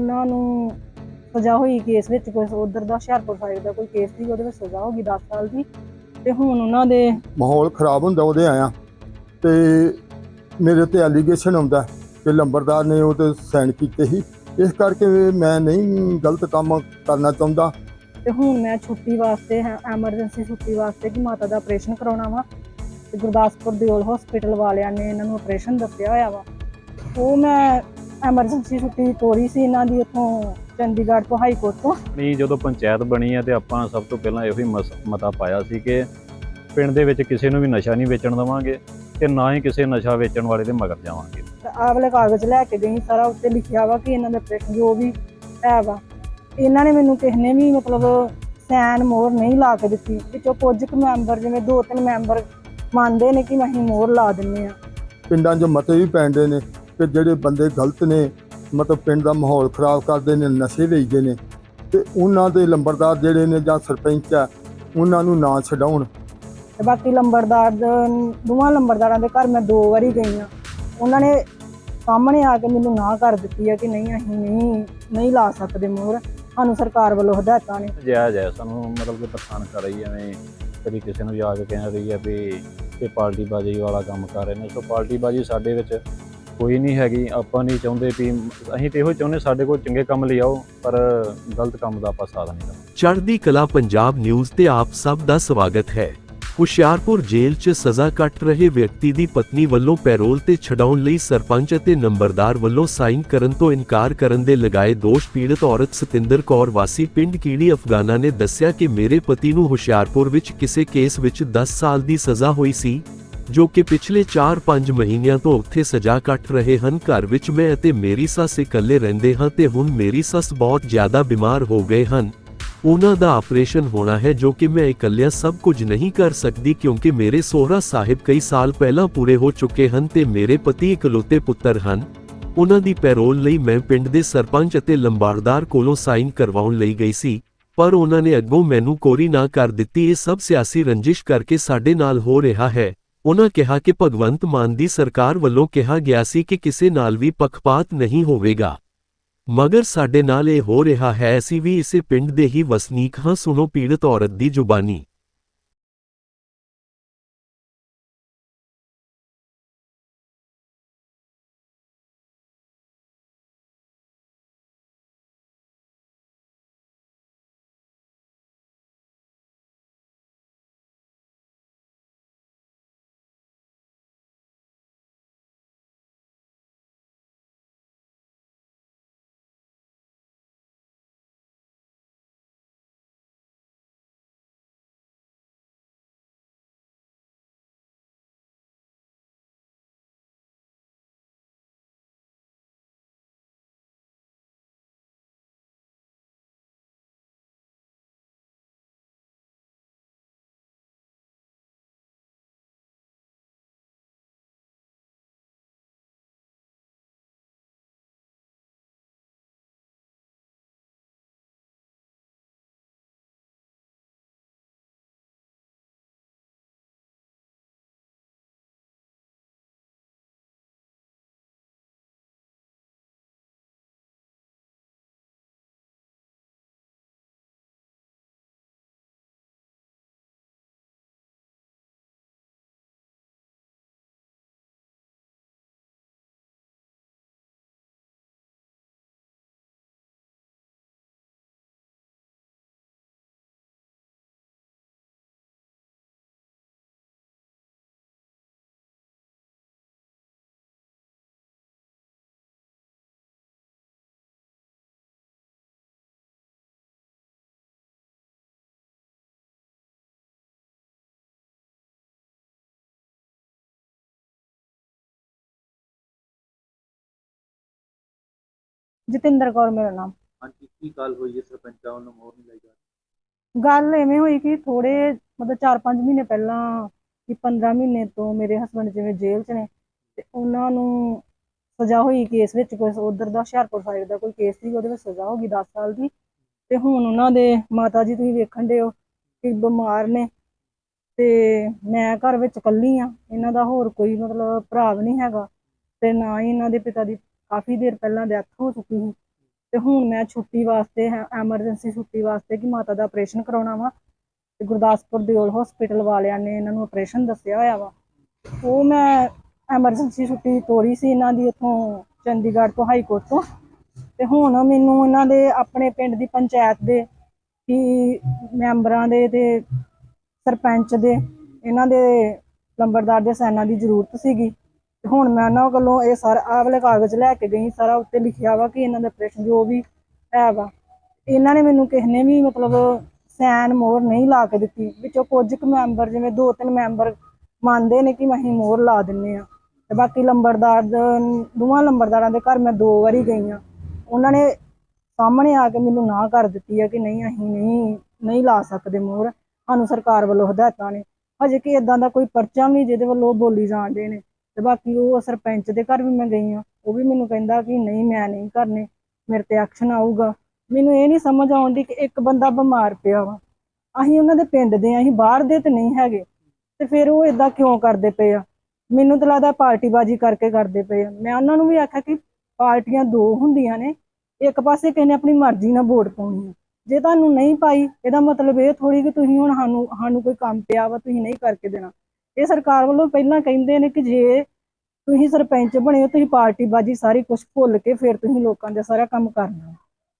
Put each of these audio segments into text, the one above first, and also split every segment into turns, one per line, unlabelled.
ਉਹਨਾਂ ਨੂੰ ਸਜ਼ਾ ਹੋਈ ਕੇਸ ਵਿੱਚ ਕੋਈ ਉਧਰ ਦਾ ਹੁਸ਼ਿਆਰਪੁਰ ਸਾਈਡ ਦਾ ਕੋਈ ਕੇਸ ਸੀ ਉਹਦੇ ਵਿੱਚ ਸਜ਼ਾ ਹੋ ਗਈ 10 ਸਾਲ ਦੀ। ਤੇ ਹੁਣ ਉਹਨਾਂ ਦੇ
ਮਾਹੌਲ ਖਰਾਬ ਹੁੰਦਾ ਉਹਦੇ ਆਇਆ। ਤੇ ਮੇਰੇ ਤੇ ਐਲੀਗੇਸ਼ਨ ਆਉਂਦਾ ਕਿ ਲੰਬਰਦਾਰ ਨੇ ਉਹ ਤੇ ਸਾਈਨ ਕੀਤੇ ਸੀ। ਇਸ ਕਰਕੇ ਮੈਂ ਨਹੀਂ ਗਲਤ ਕੰਮ ਕਰਨਾ ਚਾਹੁੰਦਾ।
ਤੇ ਹੁਣ ਮੈਂ ਛੁੱਟੀ ਵਾਸਤੇ ਐਮਰਜੈਂਸੀ ਛੁੱਟੀ ਵਾਸਤੇ ਕਿ ਮਾਤਾ ਦਾ ਆਪਰੇਸ਼ਨ ਕਰਾਉਣਾ ਵਾ। ਤੇ ਗੁਰਦਾਸਪੁਰ ਦੇ ਓਲ ਹਸਪੀਟਲ ਵਾਲਿਆਂ ਨੇ ਇਹਨਾਂ ਨੂੰ ਆਪਰੇਸ਼ਨ ਦੱਸਿਆ ਹੋਇਆ ਵਾ। ਉਹ ਮੈਂ ਐਮਰਜੈਂਸੀ ਛੁੱਟੀ ਤੋਰੀ ਸੀ ਇਹਨਾਂ ਦੀ ਉੱਥੋਂ ਚੰਡੀਗੜ੍ਹ ਤੋਂ ਹਾਈ ਕੋਰਟ ਤੋਂ।
ਨਹੀਂ ਜਦੋਂ ਪੰਚਾਇਤ ਬਣੀ ਹੈ ਤੇ ਆਪਾਂ ਸਭ ਤੋਂ ਪਹਿਲਾਂ ਇਹੋ ਹੀ ਮਤਾ ਪਾਇਆ ਸੀ ਕਿ ਪਿੰਡ ਦੇ ਵਿੱਚ ਕਿਸੇ ਨੂੰ ਵੀ ਨਸ਼ਾ ਨਹੀਂ ਵੇਚਣ ਦੇਵਾਂਗੇ ਤੇ ਨਾ ਹੀ ਕਿਸੇ ਨਸ਼ਾ ਵੇਚਣ ਵਾਲੇ ਦੇ ਮਗਰ ਜਾਵਾਂਗੇ।
ਤੇ ਆਹ ਵਾਲੇ ਕਾਗਜ਼ ਲੈ ਕੇ ਗਈ ਸਾਰਾ ਉੱਤੇ ਲਿਖਿਆ ਵਾ ਕਿ ਇਹਨਾਂ ਦੇ ਆਪਰੇਸ਼ਨ ਜੋ ਵੀ ਹੈ ਵਾ। ਇਹਨਾਂ ਨੇ ਮੈਨੂੰ ਕਿਸੇ ਨੇ ਵੀ ਮਤਲਬ ਸੈਨ ਮੋਹਰ ਨਹੀਂ ਲਾ ਕੇ ਦਿੱਤੀ। ਵਿੱਚੋਂ ਕੁਝ ਕੁ ਮੈਂਬਰ ਜਿਵੇਂ ਦੋ ਤਿੰਨ ਮੈਂਬਰ ਮੰਨਦੇ ਨੇ ਕਿ ਅਸੀਂ ਮੋਹਰ ਲਾ ਦਿੰਨੇ ਆ।
ਪਿੰਡਾਂ 'ਚ ਮਤੇ ਵੀ ਪੈਂਦੇ ਨੇ। ਕਿ ਜਿਹੜੇ ਬੰਦੇ ਗਲਤ ਨੇ ਮਤਲਬ ਪਿੰਡ ਦਾ ਮਾਹੌਲ ਖਰਾਬ ਕਰਦੇ ਨੇ ਨਸ਼ੇ ਵੇਚਦੇ ਨੇ ਤੇ ਉਹਨਾਂ ਦੇ ਲੰਬਰਦਾਰ ਜਿਹੜੇ ਨੇ ਜਾਂ ਸਰਪੰਚ ਆ ਉਹਨਾਂ ਨੂੰ ਨਾ ਛਡਾਉਣ।
ਤੇ ਬਾਕੀ ਲੰਬੜਦਾਰ ਦੋਵਾਂ ਲੰਬੜਦਾਰਾਂ ਦੇ ਘਰ ਮੈਂ ਦੋ ਵਾਰੀ ਗਈ ਆ ਉਹਨਾਂ ਨੇ ਸਾਹਮਣੇ ਆ ਕੇ ਮੈਨੂੰ ਨਾ ਕਰ ਦਿੱਤੀ ਹੈ ਕਿ ਨਹੀਂ ਅਸੀਂ ਨਹੀਂ ਨਹੀਂ ਲਾ ਸਕਦੇ ਮੋਹਰ। ਸਾਨੂੰ ਸਰਕਾਰ ਵੱਲੋਂ ਹਦਾਇਤਾਂ ਨੇ।
ਜਾਇਜ਼ ਹੈ ਸਾਨੂੰ ਮਤਲਬ ਕਿ ਪਰੇਸ਼ਾਨ ਕਰ ਰਹੀ ਐਵੇਂ। ਕਦੀ ਕਿਸੇ ਨੂੰ ਜਾ ਕੇ ਕਹਿ ਰਹੀ ਹੈ ਵੀ ਇਹ ਪਾਰਟੀ ਬਾਜੀ ਵਾਲਾ ਕੰਮ ਕਰ ਰਹੇ ਨੇ। ਸੋ ਪਾਰਟੀ ਬਾਜੀ ਸਾਡੇ ਵਿੱਚ ਕੋਈ ਨਹੀਂ ਹੈਗੀ, ਆਪਾਂ ਨਹੀਂ ਚਾਹੁੰਦੇ ਵੀ ਅਸੀਂ ਤੇ ਇਹੋ ਚਾਹੁੰਦੇ ਸਾਡੇ ਕੋਲ ਚੰਗੇ ਕੰਮ ਲਈ ਆਓ, ਪਰ ਗਲਤ ਕੰਮ ਦਾ ਆਪਾਂ ਸਾਥ ਨਹੀਂ ਦੇਣਾ।
ਚੜ੍ਹਦੀ ਕਲਾ ਪੰਜਾਬ ਨਿਊਜ਼ ਤੇ ਆਪ ਸਭ ਦਾ ਸਵਾਗਤ ਹੈ। ਹੁਸ਼ਿਆਰਪੁਰ ਜੇਲ੍ਹ 'ਚ ਸਜ਼ਾ ਕੱਟ ਰਹੇ ਵਿਅਕਤੀ ਦੀ ਪਤਨੀ ਵੱਲੋਂ ਪੈਰੋਲ ਤੇ ਛਡਾਉਣ ਲਈ ਸਰਪੰਚ ਅਤੇ ਨੰਬਰਦਾਰ ਵੱਲੋਂ ਸਾਈਨ ਕਰਨ ਤੋਂ ਇਨਕਾਰ ਕਰਨ ਦੇ ਲਗਾਏ ਦੋਸ਼ ਪੀੜਤ ਔਰਤ ਸਤਿੰਦਰ ਕੌਰ ਵਾਸੀ, ਪਿੰਡ ਕੀੜੀ ਅਫਗਾਨਾ ਨੇ ਦੱਸਿਆ ਕਿ ਮੇਰੇ ਪਤੀ ਨੂੰ ਹੁਸ਼ਿਆਰਪੁਰ ਵਿੱਚ ਕਿਸੇ ਕੇਸ ਵਿੱਚ 10 ਸਾਲ ਦੀ ਸਜ਼ਾ ਹੋਈ ਸੀ। ਜੋ ਕਿ ਪਿਛਲੇ 4-5 ਮਹੀਨਿਆਂ ਤੋਂ ਉੱਥੇ ਸਜ਼ਾ ਕੱਟ ਰਹੇ ਹਨ। ਘਰ ਵਿੱਚ ਮੈਂ ਅਤੇ ਮੇਰੀ ਸੱਸ ਇਕੱਲੇ ਰਹਿੰਦੇ ਹਾਂ ਤੇ ਹੁਣ ਮੇਰੀ ਸੱਸ ਬਹੁਤ ਜ਼ਿਆਦਾ ਬਿਮਾਰ ਹੋ ਗਏ ਹਨ। ਉਹਨਾਂ ਦਾ ਆਪਰੇਸ਼ਨ ਹੋਣਾ ਹੈ ਜੋ ਕਿ ਮੈਂ ਇਕੱਲਿਆਂ ਸਭ ਕੁਝ ਨਹੀਂ ਕਰ ਸਕਦੀ ਕਿਉਂਕਿ ਮੇਰੇ ਸੋਹਰਾ ਸਾਹਿਬ ਕਈ ਸਾਲ ਪਹਿਲਾਂ ਪੂਰੇ ਹੋ ਚੁੱਕੇ ਹਨ ਤੇ ਮੇਰੇ ਪਤੀ ਇਕਲੌਤੇ ਪੁੱਤਰ ਹਨ। ਉਹਨਾਂ ਦੀ ਪੈਰੋਲ ਲਈ ਮੈਂ ਪਿੰਡ ਦੇ ਸਰਪੰਚ ਅਤੇ ਲੰਬਾਰਦਾਰ ਕੋਲੋਂ ਸਾਈਨ ਕਰਵਾਉਣ ਲਈ ਗਈ ਸੀ, ਪਰ ਉਹਨਾਂ ਨੇ ਅੱਗੋਂ ਮੈਨੂੰ ਕੋਰੀ ਨਾ ਕਰ ਦਿੱਤੀ। ਇਹ ਸਭ ਸਿਆਸੀ ਰੰਜਿਸ਼ ਕਰਕੇ ਸਾਡੇ ਨਾਲ ਹੋ ਰਿਹਾ ਹੈ। ਉਹਨਾਂ ਕਿਹਾ ਕਿ ਭਗਵੰਤ ਮਾਨ ਦੀ ਸਰਕਾਰ ਵੱਲੋਂ ਕਿਹਾ ਗਿਆ ਸੀ ਕਿ ਕਿਸੇ ਨਾਲ ਵੀ ਪੱਖਪਾਤ ਨਹੀਂ ਹੋਵੇਗਾ। ਮਗਰ ਸਾਡੇ ਨਾਲ ਇਹ ਹੋ ਰਿਹਾ ਹੈ, ਅਸੀਂ ਵੀ ਇਸੇ ਪਿੰਡ ਦੇ ਹੀ ਵਸਨੀਕ ਹਾਂ, ਸੁਣੋ ਪੀੜਤ ਔਰਤ ਦੀ ਜ਼ੁਬਾਨੀ।
ਜਤਿੰਦਰ ਕੌਰ ਮੇਰਾ ਨਾਮ।
ਹਾਂਜੀ ਕੀ ਗੱਲ ਹੋਈ ਹੈ ਸਰਪੰਚਾਂ ਵੱਲੋਂ ਮੋਹਰ ਨਹੀਂ ਲਾਈ ਜਾ ਰਹੀ।
ਗੱਲ ਐਵੇਂ ਹੋਈ ਕਿ ਥੋੜੇ ਮਤਲਬ 4-5 ਮਹੀਨੇ ਪਹਿਲਾਂ ਕਿ 15 ਮਹੀਨੇ ਤੋਂ ਮੇਰੇ ਹਸਬੰਡ ਜਿਵੇਂ ਜੇਲ੍ਹ 'ਚ ਨੇ ਤੇ ਉਹਨਾਂ ਨੂੰ ਸਜ਼ਾ ਹੋਈ ਕੇਸ ਵਿੱਚ ਕੋਈ ਉਧਰ ਦਾ ਹੁਸ਼ਿਆਰਪੁਰ ਸਾਈਡ ਦਾ ਕੋਈ ਕੇਸ ਸੀ ਉਹਦੇ ਵਿੱਚ ਸਜ਼ਾ ਹੋ ਗਈ 10 ਸਾਲ ਦੀ। ਤੇ ਹੁਣ ਉਹਨਾਂ ਦੇ ਮਾਤਾ ਜੀ ਤੁਸੀਂ ਵੇਖਣ ਦੇ ਹੋ ਕਿ ਬਿਮਾਰ ਨੇ ਤੇ ਮੈਂ ਘਰ ਵਿੱਚ ਇਕੱਲੀ ਆ ਇਹਨਾਂ ਦਾ ਹੋਰ ਕੋਈ ਮਤਲਬ ਭਰਾ ਵੀ ਨਹੀਂ ਹੈਗਾ ਤੇ ਨਾ ਹੀ ਇਹਨਾਂ ਦੇ ਪਿਤਾ ਦੀ ਕਾਫੀ ਦੇਰ ਪਹਿਲਾਂ ਡੈਥ ਹੋ ਚੁੱਕੀ ਸੀ। ਤੇ ਹੁਣ ਮੈਂ ਛੁੱਟੀ ਵਾਸਤੇ ਐਮਰਜੈਂਸੀ ਛੁੱਟੀ ਵਾਸਤੇ ਕਿ ਮਾਤਾ ਦਾ ਆਪਰੇਸ਼ਨ ਕਰਾਉਣਾ ਵਾ। ਤੇ ਗੁਰਦਾਸਪੁਰ ਦਿਓਲ ਓਲ ਹਸਪੀਟਲ ਵਾਲਿਆਂ ਨੇ ਇਹਨਾਂ ਨੂੰ ਆਪਰੇਸ਼ਨ ਦੱਸਿਆ ਹੋਇਆ ਵਾ। ਉਹ ਮੈਂ ਐਮਰਜੈਂਸੀ ਛੁੱਟੀ ਤੋਰੀ ਸੀ ਇਹਨਾਂ ਦੀ ਉੱਥੋਂ ਚੰਡੀਗੜ੍ਹ ਤੋਂ ਹਾਈ ਕੋਰਟ ਤੋਂ। ਤੇ ਹੁਣ ਮੈਨੂੰ ਇਹਨਾਂ ਦੇ ਆਪਣੇ ਪਿੰਡ ਦੀ ਪੰਚਾਇਤ ਦੇ ਕਿ ਮੈਂਬਰਾਂ ਦੇ ਤੇ ਸਰਪੰਚ ਦੇ, ਇਹਨਾਂ ਦੇ ਲੰਬੜਦਾਰ ਦੇ ਸੈਨਾ ਦੀ ਜ਼ਰੂਰਤ ਸੀਗੀ। ਹੁਣ ਮੈਂ ਉਹਨਾਂ ਕੋਲੋਂ ਇਹ ਸਾਰਾ, ਆਹ ਵਾਲੇ ਕਾਗਜ਼ ਲੈ ਕੇ ਗਈ, ਸਾਰਾ ਉੱਤੇ ਲਿਖਿਆ ਵਾ ਕਿ ਇਹਨਾਂ ਦਾ ਆਪਰੇਸ਼ਨ ਜੋ ਵੀ ਹੈ ਵਾ। ਇਹਨਾਂ ਨੇ ਮੈਨੂੰ ਕਿਸੇ ਨੇ ਵੀ ਮਤਲਬ ਸੈਨ ਮੋਹਰ ਨਹੀਂ ਲਾ ਕੇ ਦਿੱਤੀ। ਵਿੱਚੋਂ ਕੁਝ ਕੁ ਮੈਂਬਰ, ਜਿਵੇਂ ਦੋ ਤਿੰਨ ਮੈਂਬਰ ਮੰਨਦੇ ਨੇ ਕਿ ਅਸੀਂ ਮੋਹਰ ਲਾ ਦਿੰਨੇ ਆ। ਤੇ ਬਾਕੀ ਲੰਬੜਦਾਰ ਦੋਵਾਂ ਲੰਬੜਦਾਰਾਂ ਦੇ ਘਰ ਮੈਂ ਦੋ ਵਾਰੀ ਗਈ ਆ। ਉਹਨਾਂ ਨੇ ਸਾਹਮਣੇ ਆ ਕੇ ਮੈਨੂੰ ਨਾ ਕਰ ਦਿੱਤੀ ਹੈ ਕਿ ਨਹੀਂ, ਅਸੀਂ ਨਹੀਂ ਨਹੀਂ ਲਾ ਸਕਦੇ ਮੋਹਰ। ਸਾਨੂੰ ਸਰਕਾਰ ਵੱਲੋਂ ਹਦਾਇਤਾਂ ਨੇ। ਹਜੇ ਕਿ ਇਦਾਂ ਦਾ ਕੋਈ ਪਰਚਾ ਵੀ ਜਿਹਦੇ ਵੱਲੋਂ ਬੋਲੀ ਜਾਂਦੇ ਨੇ। ਤੇ ਬਾਕੀ ਉਹ ਸਰਪੰਚ ਦੇ ਘਰ ਵੀ ਮੈਂ ਗਈ ਆ ਉਹ ਵੀ ਮੈਨੂੰ ਕਹਿੰਦਾ ਕਿ ਨਹੀਂ, ਮੈਂ ਨਹੀਂ ਕਰਨੇ, ਮੇਰੇ ਤੇ ਐਕਸ਼ਨ ਆਊਗਾ। ਮੈਨੂੰ ਇਹ ਨਹੀਂ ਸਮਝ ਆਉਂਦੀ ਕਿ ਇੱਕ ਬੰਦਾ ਬਿਮਾਰ ਪਿਆ ਵਾ। ਅਸੀਂ ਉਹਨਾਂ ਦੇ ਪਿੰਡ ਦੇ ਆ ਅਸੀਂ ਬਾਹਰ ਦੇ ਤੇ ਨਹੀਂ ਹੈਗੇ। ਤੇ ਫਿਰ ਉਹ ਇਦਾਂ ਕਿਉਂ ਕਰਦੇ ਪਏ ਆ? ਮੈਨੂੰ ਤਾਂ ਲੱਗਦਾ ਪਾਰਟੀਬਾਜ਼ੀ ਕਰਕੇ ਕਰਦੇ ਪਏ ਆ। ਮੈਂ ਉਹਨਾਂ ਨੂੰ ਵੀ ਆਖਿਆ ਕਿ ਪਾਰਟੀਆਂ ਦੋ ਹੁੰਦੀਆਂ ਨੇ, ਇੱਕ ਪਾਸੇ ਕਿਸੇ ਨੇ ਆਪਣੀ ਮਰਜ਼ੀ ਨਾਲ ਵੋਟ ਪਾਉਣੀ ਆ। ਜੇ ਤੁਹਾਨੂੰ ਨਹੀਂ ਪਾਈ, ਇਹਦਾ ਮਤਲਬ ਇਹ ਥੋੜੀ ਕਿ ਤੁਸੀਂ ਹੁਣ ਸਾਨੂੰ ਸਾਨੂੰ ਕੋਈ ਕੰਮ ਪਿਆ ਵਾ, ਤੁਸੀਂ ਨਹੀਂ ਕਰਕੇ ਦੇਣਾ। ਇਹ ਸਰਕਾਰ ਵੱਲੋਂ ਪਹਿਲਾਂ ਕਹਿੰਦੇ ਨੇ ਕਿ ਜੇ ਤੁਸੀਂ ਸਰਪੰਚ ਬਣੇ ਹੋ ਤੁਸੀਂ ਪਾਰਟੀਬਾਜ਼ੀ ਸਾਰੀ ਕੁਝ ਭੁੱਲ ਕੇ ਫਿਰ ਤੁਸੀਂ ਲੋਕਾਂ ਦੇ ਸਾਰਾ ਕੰਮ ਕਰਨਾ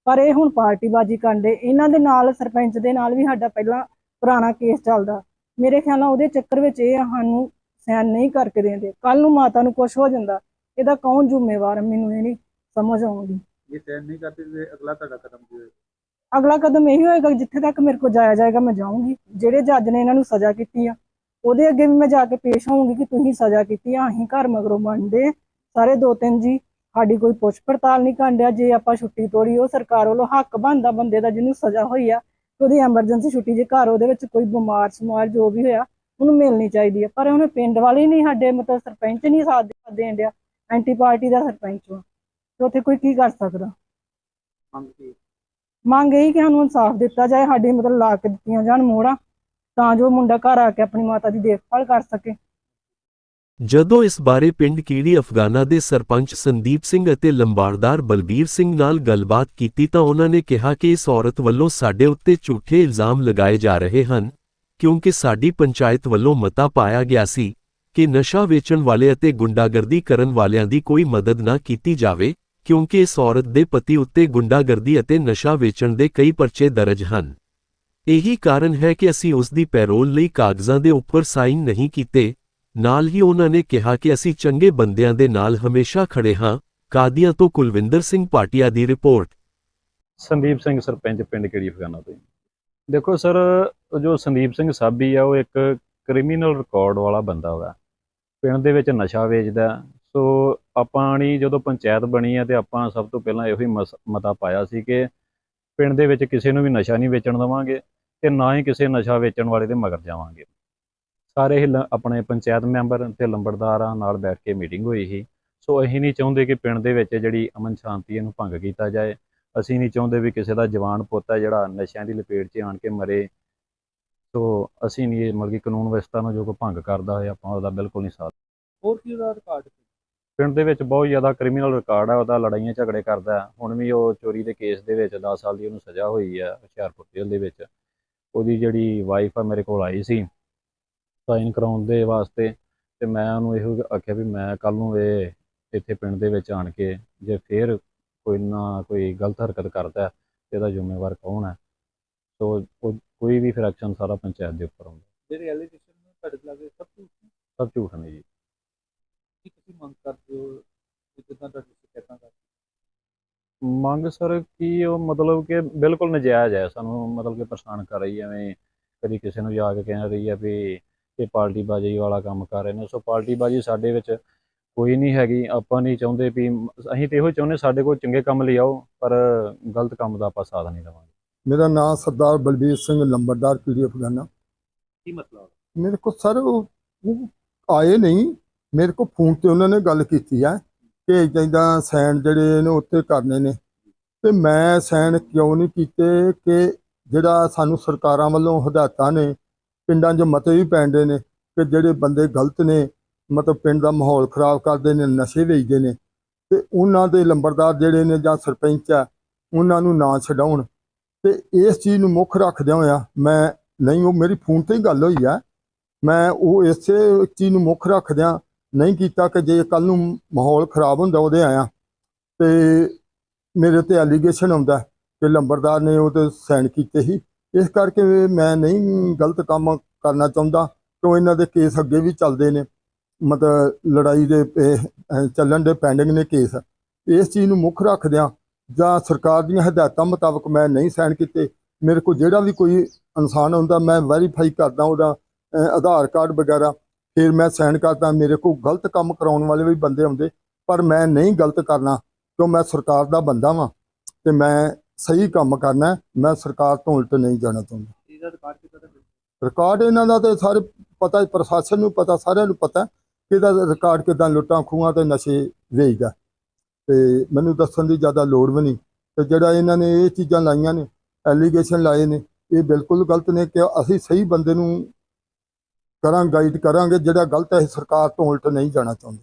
ਪਰ ਇਹ ਹੁਣ ਪਾਰਟੀਬਾਜ਼ੀ ਕਰਦੇ ਇਹਨਾਂ ਦੇ ਨਾਲ ਸਰਪੰਚ ਦੇ ਨਾਲ ਵੀ ਸਾਡਾ ਪਹਿਲਾਂ ਪੁਰਾਣਾ ਕੇਸ ਚੱਲਦਾ। ਮੇਰੇ ਖਿਆਲ ਨਾਲ ਉਹਦੇ ਚੱਕਰ ਵਿੱਚ ਇਹ ਸਾਨੂੰ ਸੈਨ ਨਹੀਂ ਕਰਕੇ ਦਿੰਦੇ। ਕੱਲ ਨੂੰ ਮਾਤਾ ਨੂੰ ਕੁਝ ਹੋ ਜਾਂਦਾ ਇਹਦਾ ਕੌਣ ਜ਼ਿੰਮੇਵਾਰ? ਮੈਨੂੰ ਇਹ ਨਹੀਂ ਸਮਝ ਆਉਂਦੀ।
ਇਹ ਸਹਿਨ ਨਹੀਂ ਕਰਦੇ ਤੇ ਅਗਲਾ ਤੁਹਾਡਾ ਕਦਮ ਕੀ ਹੋਏਗਾ?
ਅਗਲਾ ਕਦਮ ਇਹੀ ਹੋਏਗਾ ਜਿੱਥੇ ਤੱਕ ਮੇਰੇ ਕੋਲ ਜਾਇਆ ਜਾਏਗਾ ਮੈਂ ਜਾਊਂਗੀ। ਜਿਹੜੇ ਜੱਜ ਨੇ ਇਹਨਾਂ ਨੂੰ ਸਜ਼ਾ ਕੀਤੀ ਆ ਉਹਦੇ ਅੱਗੇ ਵੀ ਮੈਂ ਜਾ ਕੇ ਪੇਸ਼ ਹੋਊਂਗੀ ਕਿ ਤੁਸੀਂ ਸਜ਼ਾ ਕੀਤੀ ਆ ਅਸੀਂ ਘਰ ਮਗਰੋਂ ਬਣਦੇ। ਸਾਰੇ ਦੋ ਤਿੰਨ ਜੀ ਸਾਡੀ ਕੋਈ ਪੁੱਛ ਪੜਤਾਲ ਨਹੀਂ ਕਾਂਡਿਆ ਜੇ ਆਪਾਂ ਛੁੱਟੀ ਤੋੜੀ ਉਹ ਸਰਕਾਰ ਵੱਲੋਂ ਹੱਕ ਬਣਦਾ ਬੰਦੇ ਦਾ ਜਿਹਨੂੰ ਸਜ਼ਾ ਹੋਈ ਆ ਉਹਦੀ ਐਮਰਜੈਂਸੀ ਛੁੱਟੀ ਜੇ ਘਰ ਉਹਦੇ ਵਿੱਚ ਕੋਈ ਬਿਮਾਰ ਸਮਾਰ ਜੋ ਵੀ ਹੋਇਆ ਉਹਨੂੰ ਮਿਲਣੀ ਚਾਹੀਦੀ ਆ। ਪਰ ਉਹਨੇ ਪਿੰਡ ਵਾਲੇ ਨਹੀਂ ਸਾਡੇ ਮਤਲਬ ਸਰਪੰਚ ਨਹੀਂ ਸਾਥ ਦੇ- ਦੇਣ ਡਿਆ ਐਂਟੀ ਪਾਰਟੀ ਦਾ ਸਰਪੰਚ ਵਾ। ਤੇ ਉੱਥੇ ਕੋਈ ਕੀ ਕਰ ਸਕਦਾ?
ਮੰਗ
ਇਹੀ ਕਿ ਸਾਨੂੰ ਇਨਸਾਫ ਦਿੱਤਾ ਜਾਏ ਸਾਡੀ ਮਤਲਬ ਲਾ ਕੇ ਦਿੱਤੀਆਂ ਜਾਣ ਮੋਹਰਾਂ। ਤਾਂ ਜੋ ਮੁੰਡਾ ਘਰ ਆ ਕੇ ਆਪਣੀ ਮਾਤਾ ਦੀ ਦੇਖਭਾਲ ਕਰ ਸਕੇ।
ਜਦੋਂ ਇਸ ਬਾਰੇ ਪਿੰਡ ਕੀੜੀ ਅਫਗਾਨਾ ਦੇ ਸਰਪੰਚ ਸੰਦੀਪ ਸਿੰਘ ਅਤੇ ਲੰਬਾੜਦਾਰ ਬਲਬੀਰ ਸਿੰਘ ਨਾਲ ਗੱਲਬਾਤ ਕੀਤੀ ਤਾਂ ਉਹਨਾਂ ਨੇ ਕਿਹਾ ਕਿ ਇਸ ਔਰਤ ਵੱਲੋਂ ਸਾਡੇ ਉੱਤੇ ਝੂਠੇ ਇਲਜ਼ਾਮ ਲਗਾਏ ਜਾ ਰਹੇ ਹਨ, ਕਿਉਂਕਿ ਸਾਡੀ ਪੰਚਾਇਤ ਵੱਲੋਂ ਮਤਾ ਪਾਇਆ ਗਿਆ ਸੀ ਕਿ ਨਸ਼ਾ ਵੇਚਣ ਵਾਲੇ ਅਤੇ ਗੁੰਡਾਗਰਦੀ ਕਰਨ ਵਾਲਿਆਂ ਦੀ ਕੋਈ ਮਦਦ ਨਾ ਕੀਤੀ ਜਾਵੇ, ਕਿਉਂਕਿ ਇਸ ਔਰਤ ਦੇ ਪਤੀ ਉੱਤੇ ਗੁੰਡਾਗਰਦੀ ਅਤੇ ਨਸ਼ਾ ਵੇਚਣ ਦੇ ਕਈ ਪਰਚੇ ਦਰਜ ਹਨ। ਇਹੀ ਕਾਰਨ ਹੈ ਕਿ ਅਸੀਂ ਉਸ ਦੀ ਪੈਰੋਲ ਲਈ ਕਾਗਜ਼ਾਂ ਦੇ ਉੱਪਰ ਸਾਈਨ ਨਹੀਂ ਕੀਤੇ। ਨਾਲ ਹੀ ਉਹਨਾਂ ਨੇ ਕਿਹਾ ਕਿ ਅਸੀਂ ਚੰਗੇ ਬੰਦਿਆਂ ਦੇ ਨਾਲ ਹਮੇਸ਼ਾ ਖੜੇ ਹਾਂ। ਕਾਦੀਆਂ ਤੋਂ ਕੁਲਵਿੰਦਰ ਸਿੰਘ ਪਾਟਿਆ ਦੀ ਰਿਪੋਰਟ।
ਸੰਦੀਪ ਸਿੰਘ ਸਰਪੰਚ, ਪਿੰਡ ਕਿਹੜੀ ਫਗਾਨਾ ਤੋਂ ਦੇਖੋ ਸਰ, ਜੋ ਸੰਦੀਪ ਸਿੰਘ ਸਾਬੀ ਆ, ਉਹ ਇੱਕ ਕ੍ਰਿਮੀਨਲ ਰਿਕਾਰਡ ਵਾਲਾ ਬੰਦਾ ਹੋਗਾ ਪਿੰਡ ਦੇ ਵਿੱਚ ਨਸ਼ਾ ਵੇਚਦਾ। ਸੋ ਆਪਾਂ ਨਹੀਂ ਜਦੋਂ ਪੰਚਾਇਤ ਬਣੀ ਹੈ ਤੇ ਆਪਾਂ ਸਭ ਤੋਂ ਪਹਿਲਾਂ ਇਹੋ ਹੀ ਮਸ- ਮਤਾ ਪਾਇਆ ਸੀ ਕਿ ਪਿੰਡ ਦੇ ਵਿੱਚ ਕਿਸੇ ਨੂੰ ਵੀ ਨਸ਼ਾ ਨਹੀਂ ਵੇਚਣ ਦੇਵਾਂਗੇ ਤੇ ਨਾ ਹੀ ਕਿਸੇ ਨਸ਼ਾ ਵੇਚਣ ਵਾਲੇ ਦੇ ਮਗਰ ਜਾਵਾਂਗੇ। ਸਾਰੇ ਹੀ ਲ- ਆਪਣੇ ਪੰਚਾਇਤ ਮੈਂਬਰ ਤੇ ਲੰਬੜਦਾਰਾਂ ਨਾਲ ਬੈਠ ਕੇ ਮੀਟਿੰਗ ਹੋਈ ਸੀ। ਸੋ ਅਸੀਂ ਨਹੀਂ ਚਾਹੁੰਦੇ ਕਿ ਪਿੰਡ ਦੇ ਵਿੱਚ ਜਿਹੜੀ ਅਮਨ ਸ਼ਾਂਤੀ ਇਹਨੂੰ ਭੰਗ ਕੀਤਾ ਜਾਏ। ਅਸੀਂ ਨਹੀਂ ਚਾਹੁੰਦੇ ਵੀ ਕਿਸੇ ਦਾ ਜਵਾਨ ਪੁੱਤ ਹੈ ਜਿਹੜਾ ਨਸ਼ਿਆਂ ਦੀ ਲਪੇਟ 'ਚ ਆਣ ਕੇ ਮਰੇ। ਸੋ ਅਸੀਂ ਨਹੀਂ ਇਹ ਮਤਲਬ ਕਿ ਕਾਨੂੰਨ ਵਿਵਸਥਾ ਨੂੰ ਜੋ ਕੋਈ ਭੰਗ ਕਰਦਾ ਹੋਏ ਆਪਾਂ ਉਹਦਾ ਬਿਲਕੁਲ ਨਹੀਂ ਸਾਥ
ਹੋਰ ਕੀ ਉਹਦਾ ਰਿਕਾਰਡ
ਪਿੰਡ ਦੇ ਵਿੱਚ ਬਹੁਤ ਜ਼ਿਆਦਾ ਕ੍ਰਿਮੀਨਲ ਰਿਕਾਰਡ ਹੈ ਉਹਦਾ ਲੜਾਈਆਂ ਝਗੜੇ ਕਰਦਾ। ਹੁਣ ਵੀ ਉਹ ਚੋਰੀ ਦੇ ਕੇਸ ਦੇ ਵਿੱਚ 10 ਸਾਲ ਦੀ ਉਹਨੂੰ ਸਜ਼ਾ ਹੋਈ ਹੈ ਹੁਸ਼ਿਆਰਪੁਰ ਜੇਲ੍ਹ ਦੇ ਵਿੱਚ। ਉਹਦੀ ਜਿਹੜੀ ਵਾਈਫ ਆ ਮੇਰੇ ਕੋਲ ਆਈ ਸੀ ਸਾਈਨ ਕਰਾਉਣ ਦੇ ਵਾਸਤੇ ਤੇ ਮੈਂ ਉਹਨੂੰ ਇਹੋ ਆਖਿਆ ਵੀ ਮੈਂ ਕੱਲ ਨੂੰ ਇਹ ਇੱਥੇ ਪਿੰਡ ਦੇ ਵਿੱਚ ਆਣ ਕੇ ਜੇ ਫੇਰ ਕੋਈ ਨਾ ਕੋਈ ਗਲਤ ਹਰਕਤ ਕਰਦਾ ਤੇ ਇਹਦਾ ਜ਼ਿੰਮੇਵਾਰ ਕੌਣ ਹੈ? ਸੋ ਕੋਈ ਵੀ ਫਿਰ ਐਕਸ਼ਨ ਸਾਰਾ ਪੰਚਾਇਤ ਦੇ ਉੱਪਰ ਹੁੰਦਾ
ਜਿਹੜੇ ਐਲੀਗੇਸ਼ਨ ਨੂੰ ਤੁਹਾਡੇ ਲਾਗੇ ਸਭ ਝੂਠ ਨੇ?
ਸਭ ਝੂਠ ਨੇ ਜੀ।
ਮੰਗ ਕਰਦੇ ਹੋ ਕਿ ਜਿੱਦਾਂ ਤੁਹਾਡੀ ਸ਼ਿਕਾਇਤਾਂ ਕਰ
ਮੰਗ ਸਰ ਕੀ ਉਹ ਮਤਲਬ ਕਿ ਬਿਲਕੁਲ ਨਜਾਇਜ਼ ਹੈ ਸਾਨੂੰ ਮਤਲਬ ਕਿ ਪਰੇਸ਼ਾਨ ਕਰ ਰਹੀ ਹੈ ਐਵੇਂ ਕਦੀ ਕਿਸੇ ਨੂੰ ਜਾ ਕੇ ਕਹਿ ਰਹੀ ਹੈ ਵੀ ਇਹ ਪਾਰਟੀ ਬਾਜੀ ਵਾਲਾ ਕੰਮ ਕਰ ਰਹੇ ਨੇ। ਸੋ ਪਾਰਟੀ ਬਾਜੀ ਸਾਡੇ ਵਿੱਚ ਕੋਈ ਨਹੀਂ ਹੈਗੀ ਆਪਾਂ ਨਹੀਂ ਚਾਹੁੰਦੇ ਵੀ ਅਸੀਂ ਤੇ ਇਹੋ ਚਾਹੁੰਦੇ ਸਾਡੇ ਕੋਲ ਚੰਗੇ ਕੰਮ ਲਈ ਆਓ ਪਰ ਗਲਤ ਕੰਮ ਦਾ ਆਪਾਂ ਸਾਥ ਨਹੀਂ ਦੇਵਾਂਗੇ।
ਮੇਰਾ ਨਾਮ ਸਰਦਾਰ ਬਲਬੀਰ ਸਿੰਘ ਲੰਬੜਦਾਰ ਪੀੜੀ ਅਫਗਾਨਾ
ਕੀ ਮਤਲਬ?
ਮੇਰੇ ਕੋਲ ਸਰ ਉਹ ਆਏ ਨਹੀਂ। ਮੇਰੇ ਕੋਲ ਫੋਨ ਤੇ ਉਹਨਾਂ ਨੇ ਗੱਲ ਕੀਤੀ ਹੈ ਕਿ ਇਦਾਂ ਸਾਈਨ ਜਿਹੜੇ ਨੇ ਉੱਥੇ ਕਰਨੇ ਨੇ। ਤੇ ਮੈਂ ਸਾਈਨ ਕਿਉਂ ਨਹੀਂ ਕੀਤੇ ਕਿ ਜਿਹੜਾ ਸਾਨੂੰ ਸਰਕਾਰਾਂ ਵੱਲੋਂ ਹਦਾਇਤਾਂ ਨੇ, ਪਿੰਡਾਂ 'ਚ ਮਤੇ ਵੀ ਪੈਂਦੇ ਨੇ ਕਿ ਜਿਹੜੇ ਬੰਦੇ ਗਲਤ ਨੇ, ਮਤਲਬ ਪਿੰਡ ਦਾ ਮਾਹੌਲ ਖਰਾਬ ਕਰਦੇ ਨੇ, ਨਸ਼ੇ ਵੇਚਦੇ ਨੇ, ਤੇ ਉਹਨਾਂ ਦੇ ਲੰਬਰਦਾਰ ਜਿਹੜੇ ਨੇ ਜਾਂ ਸਰਪੰਚ ਆ, ਉਹਨਾਂ ਨੂੰ ਨਾ ਛਡਾਉਣ। ਤੇ ਇਸ ਚੀਜ਼ ਨੂੰ ਮੁੱਖ ਰੱਖਦਿਆਂ ਹੋਇਆ ਮੈਂ ਨਹੀਂ, ਉਹ ਮੇਰੀ ਫੋਨ ਤੇ ਹੀ ਗੱਲ ਹੋਈ ਆ। ਮੈਂ ਉਹ ਇਸੇ ਚੀਜ਼ ਨੂੰ ਮੁੱਖ ਰੱਖਦਿਆਂ ਨਹੀਂ ਕੀਤਾ ਕਿ ਜੇ ਕੱਲ ਨੂੰ ਮਾਹੌਲ ਖਰਾਬ ਹੁੰਦਾ ਉਹਦੇ ਆਇਆ, ਤੇ ਮੇਰੇ ਤੇ ਐਲੀਗੇਸ਼ਨ ਆਉਂਦਾ ਕਿ ਲੰਬਰਦਾਰ ਨੇ ਉਹ ਤੇ ਸਾਈਨ ਕੀਤੇ ਸੀ। ਇਸ ਕਰਕੇ ਮੈਂ ਨਹੀਂ ਗਲਤ ਕੰਮ ਕਰਨਾ ਚਾਹੁੰਦਾ, ਕਿਉਂ ਇਹਨਾਂ ਦੇ ਕੇਸ ਅੱਗੇ ਵੀ ਚੱਲਦੇ ਨੇ। ਮਤਲਬ ਲੜਾਈ ਦੇ ਚੱਲਣ ਦੇ ਪੈਂਡਿੰਗ ਨੇ ਕੇਸ ਇਸ ਚੀਜ਼ ਨੂੰ ਮੁੱਖ ਰੱਖਦਿਆਂ ਜਾਂ ਸਰਕਾਰ ਦੀਆਂ ਹਦਾਇਤਾਂ ਮੁਤਾਬਕ ਮੈਂ ਨਹੀਂ ਸਾਈਨ ਕੀਤੇ। ਮੇਰੇ ਕੋਲ ਜਿਹੜਾ ਵੀ ਕੋਈ ਇਨਸਾਨ ਹੁੰਦਾ ਮੈਂ ਵੈਰੀਫਾਈ ਕਰਦਾ ਉਹਦਾ ਆਧਾਰ ਕਾਰਡ ਵਗੈਰਾ। ਫਿਰ ਮੈਂ ਸਾਈਨ ਕਰਦਾ ਮੇਰੇ ਕੋਲ ਗਲਤ ਕੰਮ ਕਰਾਉਣ ਵਾਲੇ ਵੀ ਬੰਦੇ ਆਉਂਦੇ ਪਰ ਮੈਂ ਨਹੀਂ ਗਲਤ ਕਰਨਾ ਕਿਉਂ ਮੈਂ ਸਰਕਾਰ ਦਾ ਬੰਦਾ ਵਾਂ ਤੇ ਮੈਂ ਸਹੀ ਕੰਮ ਕਰਨਾ। ਮੈਂ ਸਰਕਾਰ ਤੋਂ ਉਲਟ ਨਹੀਂ ਜਾਣਾ ਚਾਹੁੰਦਾ। ਰਿਕਾਰਡ ਇਹਨਾਂ ਦਾ ਤੇ ਸਾਰੇ ਪਤਾ ਪ੍ਰਸ਼ਾਸਨ ਨੂੰ ਪਤਾ ਸਾਰਿਆਂ ਨੂੰ ਪਤਾ ਕਿ ਇਹਦਾ ਰਿਕਾਰਡ ਕਿਦਾਂ ਲੁੱਟਾਂ ਖੂਹਾਂ ਤੇ ਨਸ਼ੇ ਵੇਚਦਾ। ਤੇ ਮੈਨੂੰ ਦੱਸਣ ਦੀ ਜ਼ਿਆਦਾ ਲੋੜ ਵੀ ਨਹੀਂ। ਤੇ ਜਿਹੜਾ ਇਹਨਾਂ ਨੇ ਇਹ ਚੀਜ਼ਾਂ ਲਾਈਆਂ ਨੇ ਐਲੀਗੇਸ਼ਨ ਲਾਏ ਨੇ ਇਹ ਬਿਲਕੁਲ ਗਲਤ ਨੇ ਕਿ ਅਸੀਂ ਸਹੀ ਬੰਦੇ ਨੂੰ ਕਰਾਂ ਗਾਈਡ ਕਰਾਂਗੇ ਜਿਹੜਾ ਗਲਤ ਹੈ ਸਰਕਾਰ ਤੋਂ ਉਲਟ ਨਹੀਂ ਜਾਣਾ ਚਾਹੁੰਦੇ।